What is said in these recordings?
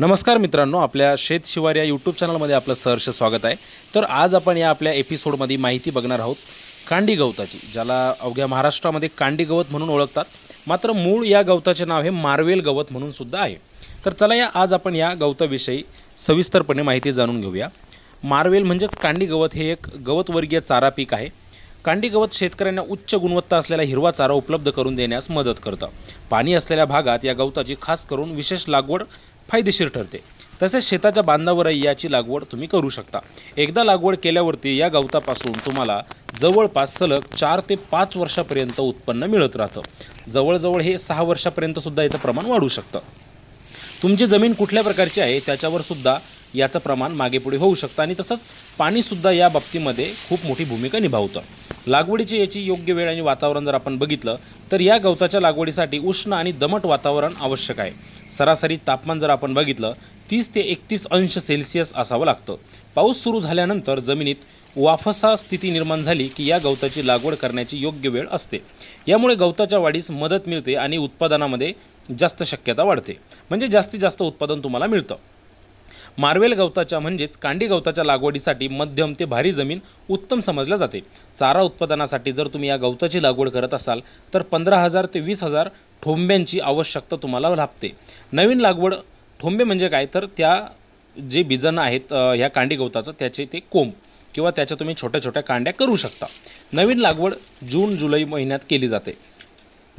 नमस्कार मित्रांनो आपल्या शेत शिवार या यूट्यूब चॅनलमध्ये आपलं सहर्ष स्वागत आहे. तर आज आपण या आपल्या एपिसोडमध्ये माहिती बघणार आहोत कांडी गवताची ज्याला अवघ्या महाराष्ट्रामध्ये कांडी गवत म्हणून ओळखतात. मात्र मूळ या गवताचे नाव हे मार्वेल गवत म्हणून सुद्धा आहे. तर चला या आज आपण या गवताविषयी सविस्तरपणे माहिती जाणून घेऊया. मार्वेल म्हणजेच कांडी गवत हे एक गवतवर्गीय चारा पीक आहे. कांडी गवत शेतकऱ्यांना उच्च गुणवत्ता असलेला हिरवा चारा उपलब्ध करून देण्यास मदत करतं. पाणी असलेल्या भागात या गवताची खास करून विशेष लागवड फायदेशीर ठरते. तसेच शेताच्या बांधावरही याची लागवड तुम्ही करू शकता. एकदा लागवड केल्यावरती या गवतापासून तुम्हाला जवळपास सलग चार ते पाच वर्षापर्यंत उत्पन्न मिळत राहतं. जवळजवळ हे सहा वर्षापर्यंतसुद्धा याचं प्रमाण वाढू शकतं. तुमची जमीन कुठल्या प्रकारची आहे त्याच्यावर सुद्धा याचं प्रमाण मागेपुढे होऊ शकतं. आणि तसंच पाणीसुद्धा या बाबतीमध्ये खूप मोठी भूमिका निभावतं. लागवडीची याची योग्य वेळ आणि वातावरण जर आपण बघितलं तर या गवताच्या लागवडीसाठी उष्ण आणि दमट वातावरण आवश्यक आहे. सरासरी तापमान जर आपण बघितलं तीस ते एकतीस अंश सेल्सिअस असावं लागतं. पाऊस सुरू झाल्यानंतर जमिनीत वाफसा स्थिती निर्माण झाली की या गवताची लागवड करण्याची योग्य वेळ असते. यामुळे गवताच्या वाढीस मदत मिळते आणि उत्पादनामध्ये जास्त शक्यता वाढते. म्हणजे जास्तीत जास्त उत्पादन तुम्हाला मिळतं. मार्वेल गवताच्या म्हणजेच कांडी गवताच्या लागवडीसाठी मध्यम ते भारी जमीन उत्तम समजल्या जाते. चारा उत्पादनासाठी जर तुम्ही या गवताची लागवड करत असाल तर पंधरा हजार ते वीस हजार ठोंब्यांची आवश्यकता तुम्हाला लाभते. नवीन लागवड ठोंबे म्हणजे काय? तर त्या जे बिजनं आहेत ह्या कांडी गवताचं त्याचे ते कोंब किंवा त्याच्या तुम्ही छोट्या छोट्या कांड्या करू शकता. नवीन लागवड जून जुलै महिन्यात केली जाते.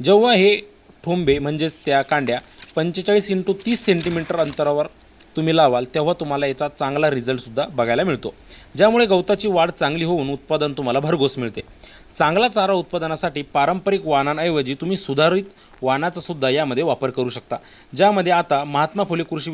जेव्हा हे ठोंबे म्हणजेच त्या कांड्या पंचेचाळीस इंटू तीस सेंटीमीटर अंतरावर तुम्ही लावाल तेव्हा तुम्हाला याचा चांगला रिझल्टसुद्धा बघायला मिळतो. ज्यामुळे गवताची वाढ चांगली होऊन उत्पादन तुम्हाला भरघोस मिळते. चांगला चारा उत्पादनासाठी पारंपरिक वाहनांऐवजी तुम्ही सुधारित वाहनाचासुद्धा यामध्ये वापर करू शकता. ज्यामध्ये आता महात्मा फुले कृषी